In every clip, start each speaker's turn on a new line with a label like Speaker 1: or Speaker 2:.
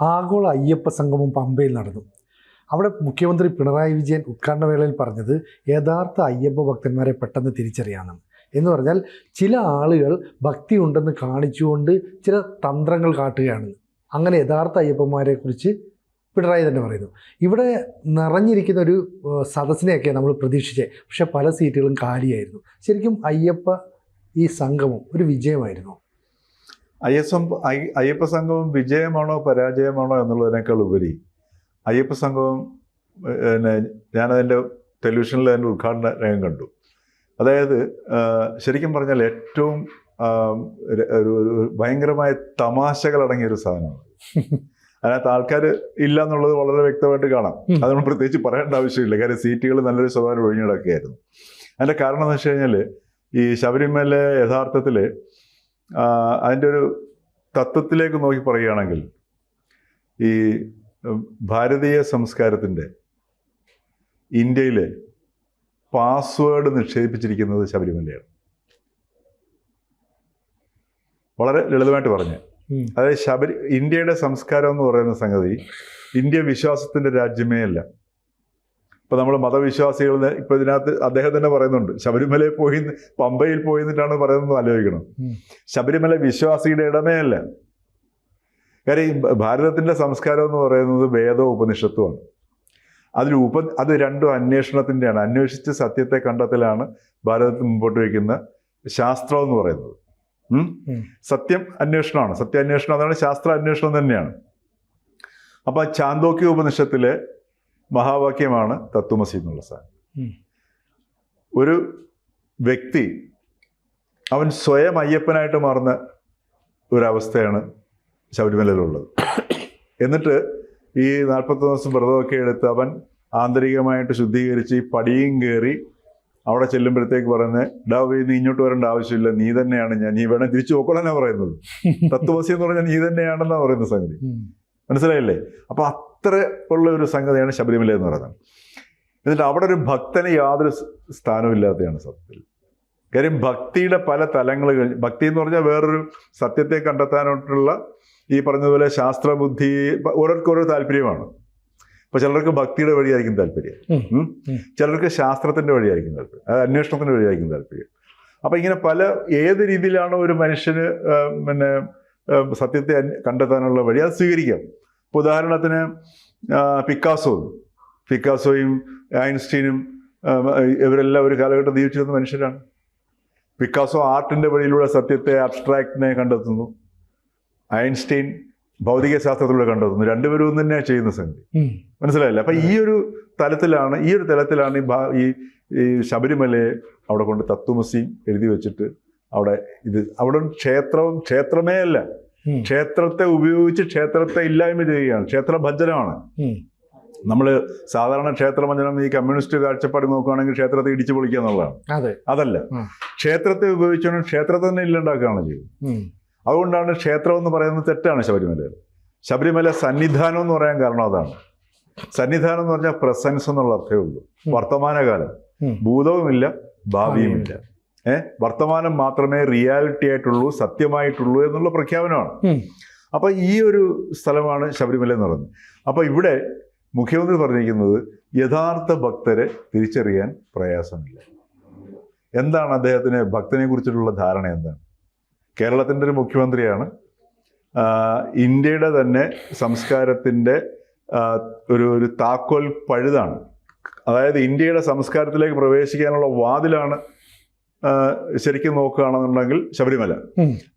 Speaker 1: ആഗോള അയ്യപ്പ സംഗമം പമ്പയിൽ നടന്നു. അവിടെ മുഖ്യമന്ത്രി പിണറായി വിജയൻ ഉദ്ഘാടന വേളയിൽ പറഞ്ഞത് യഥാർത്ഥ അയ്യപ്പ ഭക്തന്മാരെ പെട്ടെന്ന് തിരിച്ചറിയാമെന്നാണ് എന്ന് പറഞ്ഞാൽ ചില ആളുകൾ ഭക്തി ഉണ്ടെന്ന് കാണിച്ചുകൊണ്ട് ചില തന്ത്രങ്ങൾ കാട്ടുകയാണ്. അങ്ങനെ യഥാർത്ഥ അയ്യപ്പന്മാരെ കുറിച്ച് പിണറായി തന്നെ പറയുന്നു. ഇവിടെ നിറഞ്ഞിരിക്കുന്ന ഒരു സദസ്സിനെയൊക്കെ നമ്മൾ പ്രതീക്ഷിച്ചേ. പക്ഷേ പല സീറ്റുകളും കാലിയായിരുന്നു. ശരിക്കും അയ്യപ്പ ഈ സംഗമം ഒരു വിജയമായിരുന്നു.
Speaker 2: അയ്യസം അയ്യ- അയ്യപ്പ സംഗമം വിജയമാണോ പരാജയമാണോ എന്നുള്ളതിനേക്കാൾ ഉപരി അയ്യപ്പ ഏഹ്, പിന്നെ ഞാനതിന്റെ ടെലിവിഷനിൽ അതിന്റെ ഉദ്ഘാടന രംഗം കണ്ടു. അതായത് ശരിക്കും പറഞ്ഞാൽ ഏറ്റവും ഒരു ഒരു- ഭയങ്കരമായ തമാശകൾ അടങ്ങിയ ഒരു സാധനമാണ്. അതിനകത്ത് ആൾക്കാർ ഇല്ല എന്നുള്ളത് വളരെ വ്യക്തമായിട്ട് കാണാം. അതുകൊണ്ട് പ്രത്യേകിച്ച് പറയേണ്ട ആവശ്യമില്ല. കാര്യം സീറ്റുകൾ നല്ലൊരു ശതമാനം ഒഴിഞ്ഞിടക്കുകയായിരുന്നു അതിന്റെ കാരണം എന്ന് വെച്ച് കഴിഞ്ഞാൽ ഈ ശബരിമല യഥാർത്ഥത്തിൽ അതിന്റെ ഒരു തത്വത്തിലേക്ക് നോക്കി പറയുകയാണെങ്കിൽ ഈ ഭാരതീയ സംസ്കാരത്തിന്റെ ഇന്ത്യയിലെ പാസ്വേഡ് നിക്ഷേപിച്ചിരിക്കുന്നത് ശബരിമലയാണ്. വളരെ ലളിതമായിട്ട് പറഞ്ഞു. അതായത് ശബരി ഇന്ത്യയുടെ സംസ്കാരം എന്ന് പറയുന്ന സംഗതി ഇന്ത്യ വിശ്വാസത്തിന്റെ രാജ്യമേ അല്ല. ഇപ്പൊ നമ്മൾ മതവിശ്വാസികൾ ഇപ്പം ഇതിനകത്ത് അദ്ദേഹം തന്നെ പറയുന്നുണ്ട് ശബരിമലയിൽ പോയി പമ്പയിൽ പോയി എന്നിട്ടാണ് പറയുന്നത് ആലോചിക്കണം. ശബരിമല വിശ്വാസിയുടെ ഇടമേ അല്ല കാര്യം ഈ ഭാരതത്തിന്റെ സംസ്കാരം എന്ന് പറയുന്നത് വേദവും ഉപനിഷത്തുമാണ്. അതിൽ ഉപ അത് രണ്ടും അന്വേഷണത്തിന്റെയാണ് അന്വേഷിച്ച് സത്യത്തെ കണ്ടെത്തലാണ് ഭാരതത്തിൽ മുമ്പോട്ട് വയ്ക്കുന്ന ശാസ്ത്രം എന്ന് പറയുന്നത്. സത്യം അന്വേഷണമാണ്. സത്യാന്വേഷണം അതാണ് ശാസ്ത്ര അന്വേഷണം തന്നെയാണ്. അപ്പം ചാന്തോക്യ ഉപനിഷത്തിലെ മഹാവാക്യമാണ് തത്വമസി എന്നുള്ള സാധനം. ഒരു വ്യക്തി അവൻ സ്വയം അയ്യപ്പനായിട്ട് മാറുന്ന ഒരവസ്ഥയാണ് ശബരിമലയിലുള്ളത്. എന്നിട്ട് ഈ നാൽപ്പത്തൊന്ന് ദിവസം വ്രതമൊക്കെ എടുത്ത് അവൻ ആന്തരികമായിട്ട് ശുദ്ധീകരിച്ച് ഈ പടിയും കയറി അവിടെ ചെല്ലുമ്പോഴത്തേക്ക് പറയുന്നത് ഡാ വേ നീ ഇങ്ങോട്ട് വരേണ്ട ആവശ്യമില്ല. നീ തന്നെയാണ് ഞാൻ. നീ വേണം തിരിച്ചു നോക്കണമെന്നാ പറയുന്നത്. തത്വമസി എന്ന് പറഞ്ഞാൽ നീ തന്നെയാണെന്നാ പറയുന്ന സംഗതി. മനസ്സിലായില്ലേ? അപ്പോൾ അത്ര ഉള്ള ഒരു സംഗതിയാണ് ശബരിമല എന്ന് പറയുന്നത്. എന്നിട്ട് അവിടെ ഒരു ഭക്തന് യാതൊരു സ്ഥാനവും ഇല്ലാത്തതാണ് സത്യത്തിൽ. കാര്യം ഭക്തിയുടെ പല തലങ്ങൾ കഴിഞ്ഞ് ഭക്തി എന്ന് പറഞ്ഞാൽ വേറൊരു സത്യത്തെ കണ്ടെത്താനായിട്ടുള്ള ഈ പറഞ്ഞതുപോലെ ശാസ്ത്രബുദ്ധി ഓരോർക്കും ഓരോ താല്പര്യമാണ്. ഇപ്പൊ ചിലർക്ക് ഭക്തിയുടെ വഴിയായിരിക്കും താല്പര്യം. ചിലർക്ക് ശാസ്ത്രത്തിന്റെ വഴിയായിരിക്കും താല്പര്യം. അത് അന്വേഷണത്തിന്റെ വഴിയായിരിക്കും താല്പര്യം. അപ്പൊ ഇങ്ങനെ പല ഏത് രീതിയിലാണോ ഒരു മനുഷ്യന് പിന്നെ സത്യത്തെ കണ്ടെത്താനുള്ള വഴി അത് സ്വീകരിക്കാം. ഇപ്പോൾ ഉദാഹരണത്തിന് പിക്കാസോ. പിക്കാസോയും ഐൻസ്റ്റീനും ഇവരെല്ലാം ഒരു കാലഘട്ടം ജീവിച്ചിരുന്ന മനുഷ്യരാണ്. പിക്കാസോ ആർട്ടിന്റെ വഴിയിലൂടെ സത്യത്തെ അബ്സ്ട്രാക്റ്റിനെ കണ്ടെത്തുന്നു. ഐൻസ്റ്റീൻ ഭൗതിക ശാസ്ത്രത്തിലൂടെ കണ്ടെത്തുന്നു. രണ്ടുപേരും ഒന്നും തന്നെയാണ് ചെയ്യുന്ന സംഗതി. മനസ്സിലായില്ല? അപ്പം ഈ ഒരു തലത്തിലാണ് ഈ ഒരു തലത്തിലാണ് ഈ ഈ ശബരിമലയെ അവിടെ കൊണ്ട് തത്വമസിയും എഴുതി വെച്ചിട്ട് അവിടെ ഇത് അവിടെ ക്ഷേത്രവും ക്ഷേത്രമേ അല്ല. ക്ഷേത്രത്തെ ഉപയോഗിച്ച് ക്ഷേത്രത്തെ ഇല്ലായ്മ ചെയ്യുകയാണ്. ക്ഷേത്ര
Speaker 1: ഭജനമാണ്
Speaker 2: നമ്മൾ സാധാരണ ക്ഷേത്രഭഞ്ജനം ഈ കമ്മ്യൂണിസ്റ്റ് കാഴ്ചപ്പാട് നോക്കുകയാണെങ്കിൽ ക്ഷേത്രത്തെ ഇടിച്ചു പൊളിക്കുക എന്നുള്ളതാണ്.
Speaker 1: അതെ.
Speaker 2: അതല്ല. ക്ഷേത്രത്തെ ഉപയോഗിച്ചാണ് ക്ഷേത്രത്തെ തന്നെ ഇല്ലാണ്ടാക്കുകയാണ് ചെയ്യുന്നത്. അതുകൊണ്ടാണ് ക്ഷേത്രം എന്ന് പറയുന്നത് തെറ്റാണ് ശബരിമലയിൽ ശബരിമല സന്നിധാനം എന്ന് പറയാൻ കാരണം അതാണ്. സന്നിധാനം എന്ന് പറഞ്ഞാൽ പ്രസൻസ് എന്നുള്ള അർത്ഥമേ ഉള്ളൂ. വർത്തമാനകാലം. ഭൂതവുമില്ല ഭാവിയുമില്ല. വർത്തമാനം മാത്രമേ റിയാലിറ്റി ആയിട്ടുള്ളൂ സത്യമായിട്ടുള്ളൂ എന്നുള്ള പ്രഖ്യാപനമാണ്.
Speaker 1: അപ്പോൾ
Speaker 2: അപ്പൊ ഈ ഒരു സ്ഥലമാണ് ശബരിമല എന്ന് പറയുന്നത്. അപ്പൊ ഇവിടെ മുഖ്യമന്ത്രി പറഞ്ഞിരിക്കുന്നത് യഥാർത്ഥ ഭക്തരെ തിരിച്ചറിയാൻ പ്രയാസമില്ല. എന്താണ് അദ്ദേഹത്തിന് ഭക്തനെ കുറിച്ചിട്ടുള്ള ധാരണ എന്താണ്? കേരളത്തിന്റെ ഒരു മുഖ്യമന്ത്രിയാണ്. ഇന്ത്യയുടെ തന്നെ സംസ്കാരത്തിന്റെ ഒരു ഒരു താക്കോൽ പഴുതാണ്. അതായത് ഇന്ത്യയുടെ സംസ്കാരത്തിലേക്ക് പ്രവേശിക്കാനുള്ള വാതിലാണ് ശരിക്കും നോക്കുകയാണെന്നുണ്ടെങ്കിൽ ശബരിമല.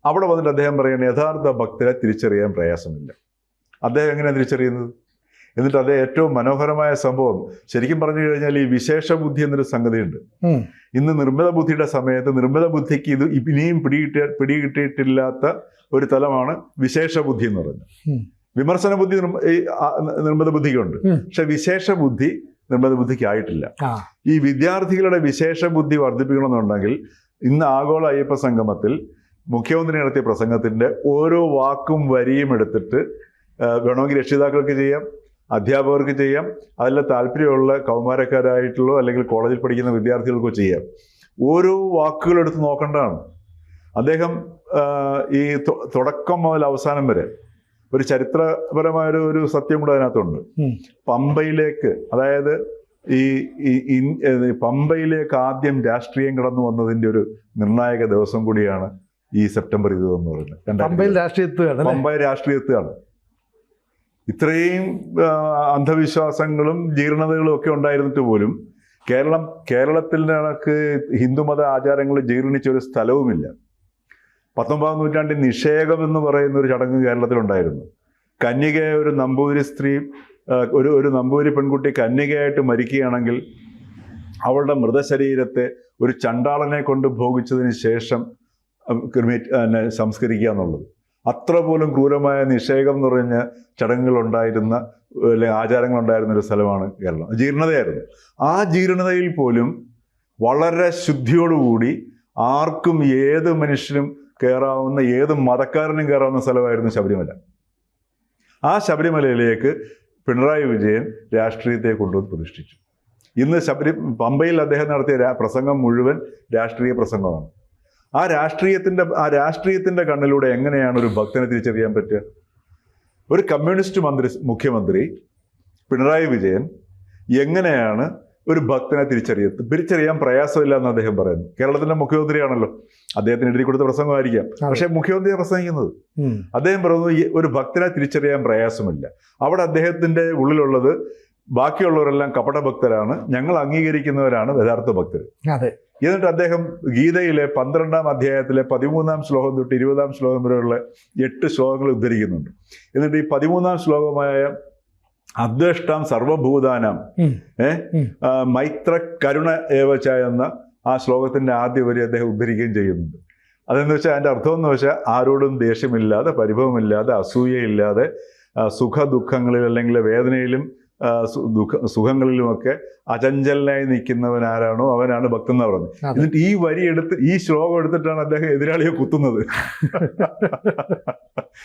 Speaker 2: അവിടെ വന്നിട്ട് അദ്ദേഹം പറയുന്നത് യഥാർത്ഥ ഭക്തരെ തിരിച്ചറിയാൻ പ്രയാസമില്ല. അദ്ദേഹം എങ്ങനെയാണ് തിരിച്ചറിയുന്നത്? എന്നിട്ട് അതേ ഏറ്റവും മനോഹരമായ സംഭവം ശരിക്കും പറഞ്ഞു കഴിഞ്ഞാൽ ഈ വിശേഷ ബുദ്ധി എന്നൊരു സംഗതിയുണ്ട്. ഇന്ന് നിർമ്മിത ബുദ്ധിയുടെ സമയത്ത് നിർമ്മിത ബുദ്ധിക്ക് ഇത് ഇനിയും പിടികിട്ട പിടികിട്ടിയിട്ടില്ലാത്ത ഒരു തലമാണ് വിശേഷ ബുദ്ധി എന്ന് പറയുന്നത്. വിമർശന ബുദ്ധി നിർമ്മ- നിർമ്മിത ബുദ്ധിക്കുണ്ട്. പക്ഷെ വിശേഷ ബുദ്ധി നിർമ്മിത ബുദ്ധിക്ക് ആയിട്ടില്ല ഈ വിദ്യാർത്ഥികളുടെ വിശേഷ ബുദ്ധി വർദ്ധിപ്പിക്കണമെന്നുണ്ടെങ്കിൽ ഇന്ന് ആഗോള അയ്യപ്പ സംഗമത്തിൽ മുഖ്യമന്ത്രി നടത്തിയ പ്രസംഗത്തിന്റെ ഓരോ വാക്കും വരിയും എടുത്തിട്ട് വേണമെങ്കിൽ രക്ഷിതാക്കൾക്ക് ചെയ്യാം അധ്യാപകർക്ക് ചെയ്യാം അതിൽ താല്പര്യമുള്ള കൗമാരക്കാരായിട്ടുള്ളോ അല്ലെങ്കിൽ കോളേജിൽ പഠിക്കുന്ന വിദ്യാർത്ഥികൾക്കോ ചെയ്യാം. ഓരോ വാക്കുകൾ എടുത്ത് നോക്കേണ്ടതാണ്. അദ്ദേഹം ഈ തുടക്കം മുതൽ അവസാനം വരെ ഒരു ചരിത്രപരമായ ഒരു സത്യം കൂടെ അതിനകത്തുണ്ട്. പമ്പയിലേക്ക് അതായത് ഈ പമ്പയിലേക്ക് ആദ്യം രാഷ്ട്രീയം കടന്നു വന്നതിന്റെ ഒരു നിർണായക ദിവസം കൂടിയാണ് ഈ സെപ്റ്റംബർ ഇരുപത് എന്ന് പറയുന്നത്.
Speaker 1: പമ്പയിൽ രാഷ്ട്രീയത്താണ്?
Speaker 2: പമ്പ രാഷ്ട്രീയത്താണ് ഇത്രയും അന്ധവിശ്വാസങ്ങളും ജീർണതകളും ഒക്കെ ഉണ്ടായിരുന്നിട്ട് പോലും കേരളം കേരളത്തിൽ നിനക്ക് ഹിന്ദുമത ആചാരങ്ങൾ ജീർണിച്ച ഒരു സ്ഥലവുമില്ല. പത്തൊമ്പതാം നൂറ്റാണ്ടിൽ നിഷേകം എന്ന് പറയുന്ന ഒരു ചടങ്ങ് കേരളത്തിലുണ്ടായിരുന്നു. കന്യകയായ ഒരു നമ്പൂതിരി സ്ത്രീ ഒരു ഒരു നമ്പൂതിരി പെൺകുട്ടി കന്യകയായിട്ട് മരിക്കുകയാണെങ്കിൽ അവളുടെ മൃതശരീരത്തെ ഒരു ചണ്ടാളനെ കൊണ്ട് ഭോഗിച്ചതിന് ശേഷം സംസ്കരിക്കുക എന്നുള്ളത്. അത്ര പോലും ക്രൂരമായ നിഷേകം എന്ന് പറഞ്ഞ ചടങ്ങുകളുണ്ടായിരുന്ന അല്ലെങ്കിൽ ആചാരങ്ങളുണ്ടായിരുന്ന ഒരു സ്ഥലമാണ് കേരളം. ജീർണതയായിരുന്നു. ആ ജീർണതയിൽ പോലും വളരെ ശുദ്ധിയോടുകൂടി ആർക്കും ഏത് മനുഷ്യനും കയറാവുന്ന ഏത് മതക്കാരനും കയറാവുന്ന സ്ഥലമായിരുന്നു ശബരിമല. ആ ശബരിമലയിലേക്ക് പിണറായി വിജയൻ രാഷ്ട്രീയത്തെ കൊണ്ടുവന്ന് പ്രതിഷ്ഠിച്ചു. ഇന്ന് ശബരി പമ്പയിൽ അദ്ദേഹം നടത്തിയ പ്രസംഗം മുഴുവൻ രാഷ്ട്രീയ പ്രസംഗമാണ്. ആ രാഷ്ട്രീയത്തിന്റെ ആ രാഷ്ട്രീയത്തിന്റെ കണ്ണിലൂടെ എങ്ങനെയാണ് ഒരു ഭക്തനെ തിരിച്ചറിയാൻ പറ്റുക? ഒരു കമ്മ്യൂണിസ്റ്റ് മന്ത്രി മുഖ്യമന്ത്രി പിണറായി വിജയൻ എങ്ങനെയാണ് ഒരു ഭക്തനെ തിരിച്ചറിയത് തിരിച്ചറിയാൻ പ്രയാസമില്ല എന്ന് അദ്ദേഹം പറയുന്നു. കേരളത്തിന്റെ മുഖ്യമന്ത്രിയാണല്ലോ. അദ്ദേഹത്തിന് എഴുതി കൊടുത്ത പ്രസംഗമായിരിക്കാം. പക്ഷെ മുഖ്യമന്ത്രിയെ പ്രസംഗിക്കുന്നത്. അദ്ദേഹം പറയുന്നത് ഒരു ഭക്തനെ തിരിച്ചറിയാൻ പ്രയാസമില്ല. അവിടെ അദ്ദേഹത്തിന്റെ ഉള്ളിലുള്ളത് ബാക്കിയുള്ളവരെല്ലാം കപട ഭക്തരാണ് ഞങ്ങൾ അംഗീകരിക്കുന്നവരാണ് യഥാർത്ഥ ഭക്തർ.
Speaker 1: അതെ.
Speaker 2: എന്നിട്ട് അദ്ദേഹം ഗീതയിലെ പന്ത്രണ്ടാം അധ്യായത്തിലെ പതിമൂന്നാം ശ്ലോകം തൊട്ട് ഇരുപതാം ശ്ലോകം വരെയുള്ള എട്ട് ശ്ലോകങ്ങൾ ഉദ്ധരിക്കുന്നുണ്ട്. എന്നിട്ട് ഈ പതിമൂന്നാം ശ്ലോകമായ അദ്വേഷ്ടാം സർവഭൂതാനം. ഏ? മൈത്ര കരുണ ഏവച്ച എന്ന ആ ശ്ലോകത്തിന്റെ ആദ്യ വരി അദ്ദേഹം ഉദ്ധരിക്കുകയും ചെയ്യുന്നുണ്ട്. അതെന്ന് വെച്ചാൽ അതിന്റെ അർത്ഥം എന്ന് വെച്ചാൽ ആരോടും ദേഷ്യമില്ലാതെ പരിഭവമില്ലാതെ അസൂയയില്ലാതെ സുഖ ദുഃഖങ്ങളിൽ അല്ലെങ്കിൽ വേദനയിലും ദുഃഖ സുഖങ്ങളിലുമൊക്കെ അചഞ്ചലനായി നിൽക്കുന്നവൻ ആരാണോ അവനാണ് ഭക്തൻ എന്ന്
Speaker 1: പറഞ്ഞത്.
Speaker 2: എന്നിട്ട് ഈ വരി എടുത്ത് ഈ ശ്ലോകം എടുത്തിട്ടാണ് അദ്ദേഹം എതിരാളിയെ കുത്തുന്നത്.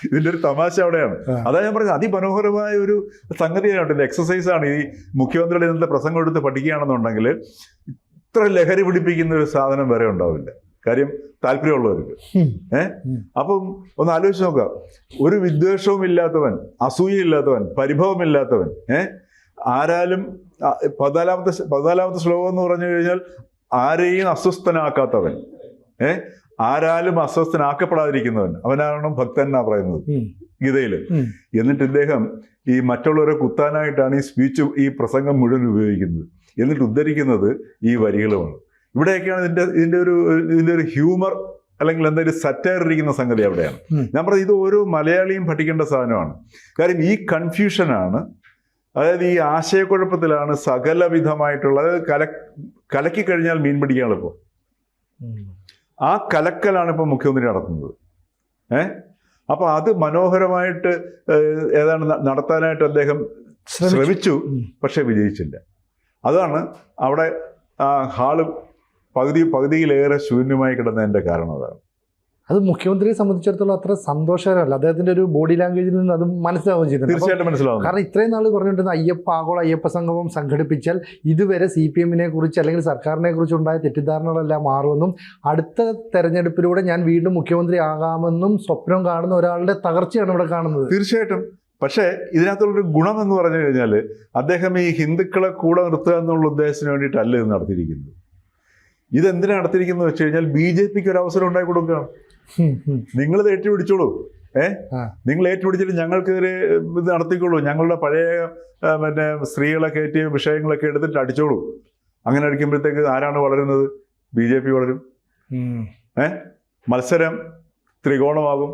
Speaker 2: ഇതിന്റെ ഒരു തമാശ അവിടെയാണ്. അതാ ഞാൻ പറഞ്ഞത് അതിമനോഹരമായ ഒരു സംഗതിയാണ് എക്സസൈസ് ആണ്. ഈ മുഖ്യമന്ത്രിയുടെ ഇന്നത്തെ പ്രസംഗം എടുത്ത് പഠിക്കുകയാണെന്നുണ്ടെങ്കിൽ ഇത്ര ലഹരി പിടിപ്പിക്കുന്ന ഒരു സാധനം വരെ ഉണ്ടാവില്ല. കാര്യം താല്പര്യമുള്ളവർക്ക്. ഏഹ് അപ്പം ഒന്ന് ആലോചിച്ച് നോക്കാം ഒരു വിദ്വേഷവും ഇല്ലാത്തവൻ അസൂയയില്ലാത്തവൻ പരിഭവമില്ലാത്തവൻ ഏഹ് ആരാലും പതിനാലാമത്തെ പതിനാലാമത്തെ ശ്ലോകം എന്ന് പറഞ്ഞു കഴിഞ്ഞാൽ ആരെയും അസ്വസ്ഥനാക്കാത്തവൻ. ഏഹ് ആരാലും അസ്വസ്ഥനാക്കപ്പെടാതിരിക്കുന്നവൻ. അവനാണ് ഭക്തൻ എന്നാ പറയുന്നത്. ഗീതയിൽ എന്നിട്ട് ഇദ്ദേഹം ഈ മറ്റുള്ളവരെ കുത്താനായിട്ടാണ് ഈ സ്പീച്ച് ഈ പ്രസംഗം മുഴുവൻ ഉപയോഗിക്കുന്നത്. എന്നിട്ട് ഉദ്ധരിക്കുന്നത് ഈ വരികളുമാണ്. ഇവിടെയൊക്കെയാണ് ഇതിന്റെ ഇതിന്റെ ഒരു ഇതിന്റെ ഒരു ഹ്യൂമർ അല്ലെങ്കിൽ എന്തെങ്കിലും സറ്റയർ ഇരിക്കുന്ന സംഗതി അവിടെയാണ്. ഞാൻ പറഞ്ഞത് ഇത് ഓരോ മലയാളിയും പഠിക്കേണ്ട സാധനമാണ്. കാര്യം ഈ കൺഫ്യൂഷനാണ് അതായത് ഈ ആശയക്കുഴപ്പത്തിലാണ് സകലവിധമായിട്ടുള്ള അതായത് കല കലക്കി കഴിഞ്ഞാൽ മീൻ പിടിക്കാൻ എളുപ്പം. ആ കലക്കലാണ് ഇപ്പൊ മുഖ്യമന്ത്രി നടത്തുന്നത്. ഏ? അപ്പൊ അത് മനോഹരമായിട്ട് ഏതാണ് നടത്താനായിട്ട് അദ്ദേഹം
Speaker 1: ശ്രമിച്ചു.
Speaker 2: ശ്രമിച്ചു പക്ഷെ വിജയിച്ചില്ല. അതാണ് അവിടെ ആ ഹാൾ പകുതി പകുതിയിലേറെ ശൂന്യമായി കിടന്നതിന്റെ കാരണം അതാണ്.
Speaker 1: അത് മുഖ്യമന്ത്രിയെ സംബന്ധിച്ചിടത്തോളം അത്ര സന്തോഷകരമല്ല. അദ്ദേഹത്തിന്റെ ഒരു ബോഡി ലാംഗ്വേജിൽ നിന്ന് അത് മനസ്സിലാവുകയും അപ്പം
Speaker 2: തീർച്ചയായിട്ടും മനസ്സിലാവും
Speaker 1: കാരണം ഇത്രയും നാൾ പറഞ്ഞിട്ടുണ്ട് അയ്യപ്പ ആഗോള അയ്യപ്പ സംഗമം സംഘടിപ്പിച്ചാൽ ഇതുവരെ സി പി എമ്മിനെ കുറിച്ച് അല്ലെങ്കിൽ സർക്കാരിനെ കുറിച്ച് ഉണ്ടായ തെറ്റിദ്ധാരണകളെല്ലാം മാറുമെന്നും അടുത്ത തെരഞ്ഞെടുപ്പിലൂടെ ഞാൻ വീണ്ടും മുഖ്യമന്ത്രി ആകാമെന്നും സ്വപ്നം കാണുന്ന ഒരാളുടെ തകർച്ചയാണ് ഇവിടെ കാണുന്നത്.
Speaker 2: തീർച്ചയായിട്ടും. പക്ഷേ ഇതിനകത്തുള്ളൊരു ഗുണം എന്ന് പറഞ്ഞു കഴിഞ്ഞാൽ അദ്ദേഹം ഈ ഹിന്ദുക്കളെ കൂടെ നിർത്തുക എന്നുള്ള ഉദ്ദേശത്തിന് വേണ്ടിയിട്ടല്ല ഇത് നടത്തിയിരിക്കുന്നത്. ഇതെന്തിനാണ് നടത്തിയിരിക്കുന്നത് വെച്ച് കഴിഞ്ഞാൽ ബി ജെ പിക്ക് ഒരു അവസരം ഉണ്ടായി കൊടുക്കുകയാണ്. നിങ്ങൾ തേറ്റി പിടിച്ചോളൂ ഏ. നിങ്ങൾ ഏറ്റുപിടിച്ചിട്ട് ഞങ്ങൾക്കെതിരെ ഇത് നടത്തിക്കോളൂ ഞങ്ങളുടെ പഴയ പിന്നെ സ്ത്രീകളെ കയറ്റിയ വിഷയങ്ങളൊക്കെ എടുത്തിട്ട് അടിച്ചോളൂ. അങ്ങനെ അടിക്കുമ്പോഴത്തേക്ക് ആരാണ് വളരുന്നത്? ബി ജെ പി വളരും.
Speaker 1: ഏ?
Speaker 2: മത്സരം ത്രികോണമാകും.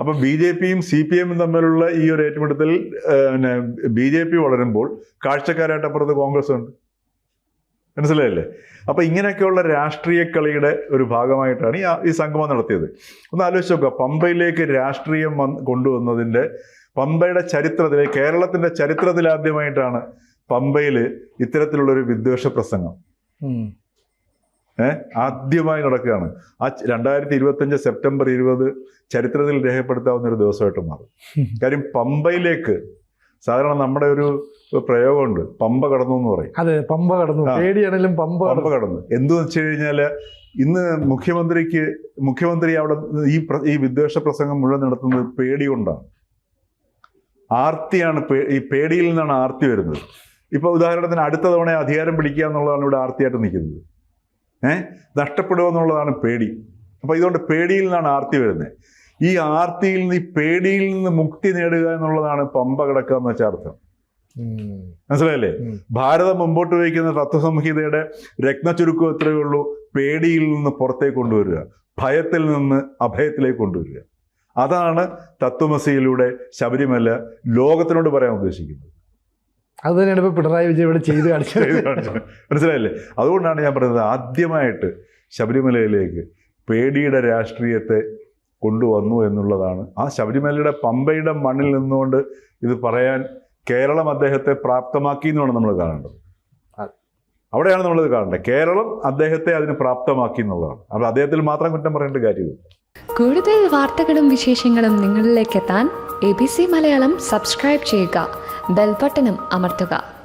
Speaker 2: അപ്പം ബി ജെ പിയും സി പി എമ്മും തമ്മിലുള്ള ഈ ഒരു ഏറ്റുമുട്ടത്തിൽ പിന്നെ ബി ജെ പി വളരുമ്പോൾ കാഴ്ചക്കാരായിട്ട് അപ്പുറത്ത് കോൺഗ്രസ് ഉണ്ട് മനസ്സിലായില്ലേ? അപ്പൊ ഇങ്ങനെയൊക്കെയുള്ള രാഷ്ട്രീയ കളിയുടെ ഒരു ഭാഗമായിട്ടാണ് ഈ ഈ സംഗമം നടത്തിയത്. ഒന്ന് ആലോചിച്ച് നോക്കുക. പമ്പയിലേക്ക് രാഷ്ട്രീയം വന്ന് കൊണ്ടുവന്നതിന്റെ പമ്പയുടെ ചരിത്രത്തിൽ കേരളത്തിന്റെ ചരിത്രത്തിൽ ആദ്യമായിട്ടാണ് പമ്പയിൽ ഇത്തരത്തിലുള്ള ഒരു വിദ്വേഷ പ്രസംഗം. ഏഹ് ആദ്യമായി നടക്കുകയാണ്. ആ രണ്ടായിരത്തി ഇരുപത്തഞ്ച് സെപ്റ്റംബർ ഇരുപത് ചരിത്രത്തിൽ രേഖപ്പെടുത്താവുന്ന ഒരു ദിവസമായിട്ട് മാറും. കാര്യം പമ്പയിലേക്ക് സാധാരണ നമ്മുടെ ഒരു പ്രയോഗമുണ്ട്. പമ്പ കടന്നു എന്ന് പറയും.
Speaker 1: അതെ പമ്പ കടന്നു. പേടിയാണെങ്കിലും പമ്പ
Speaker 2: പമ്പ
Speaker 1: കടന്നു.
Speaker 2: എന്ത് വെച്ച് കഴിഞ്ഞാൽ ഇന്ന് മുഖ്യമന്ത്രിക്ക് മുഖ്യമന്ത്രി അവിടെ ഈ ഈ വിദ്വേഷ പ്രസംഗം മുഴുവൻ നടത്തുന്നത് പേടി കൊണ്ടാണ്. ആർത്തിയാണ് ഈ പേടിയിൽ നിന്നാണ് ആർത്തി വരുന്നത്. ഇപ്പോൾ ഉദാഹരണത്തിന് അടുത്ത തവണ അധികാരം പിടിക്കുക എന്നുള്ളതാണ് ഇവിടെ ആർത്തിയായിട്ട് നിൽക്കുന്നത്. ഏഹ് നഷ്ടപ്പെടുക എന്നുള്ളതാണ് പേടി. അപ്പോൾ ഇതുകൊണ്ട് പേടിയിൽ നിന്നാണ് ആർത്തി വരുന്നത്. ഈ ആർത്തിയിൽ നിന്ന് ഈ പേടിയിൽ നിന്ന് മുക്തി നേടുക എന്നുള്ളതാണ് പമ്പ കിടക്കുക എന്ന് വെച്ച അർത്ഥം. മനസ്സിലായില്ലേ? ഭാരതം മുമ്പോട്ട് വയ്ക്കുന്ന തത്വസംഹിതയുടെ രത്നചുരുക്കം എത്രയേ ഉള്ളൂ? പേടിയിൽ നിന്ന് പുറത്തേക്ക് കൊണ്ടുവരിക ഭയത്തിൽ നിന്ന് അഭയത്തിലേക്ക് കൊണ്ടുവരിക. അതാണ് തത്വമസിയിലൂടെ ശബരിമല ലോകത്തിനോട് പറയാൻ ഉദ്ദേശിക്കുന്നത്.
Speaker 1: അത് തന്നെയാണ് ഇപ്പോൾ പിണറായി വിജയൻ ഇവിടെ ചെയ്ത് കാണിച്ചത്.
Speaker 2: മനസ്സിലായില്ലേ? അതുകൊണ്ടാണ് ഞാൻ പറയുന്നത് ആദ്യമായിട്ട് ശബരിമലയിലേക്ക് പേടിയുടെ രാഷ്ട്രീയത്തെ കൊണ്ടുവന്നു എന്നുള്ളതാണ്. ആ ശബരിമലയുടെ പമ്പയുടെ മണ്ണിൽ നിന്നുകൊണ്ട് ഇത് പറയാൻ കേരളം അദ്ദേഹത്തെ പ്രാപ്തമാക്കി എന്നാണ് നമ്മൾ കാണേണ്ടത്. അവിടെയാണ് നമ്മളിത് കാണേണ്ടത്. കേരളം അദ്ദേഹത്തെ അതിന് പ്രാപ്തമാക്കി എന്നുള്ളതാണ്. അപ്പോൾ അദ്ദേഹത്തിൽ മാത്രം കുറ്റം പറയേണ്ട കാര്യമില്ല.
Speaker 3: കൂടുതൽ വാർത്തകളും വിശേഷങ്ങളും നിങ്ങളിലേക്ക് എത്താൻ A B C Malayalam subscribe ചെയ്യുക. ബെൽബട്ടനും അമർത്തുക.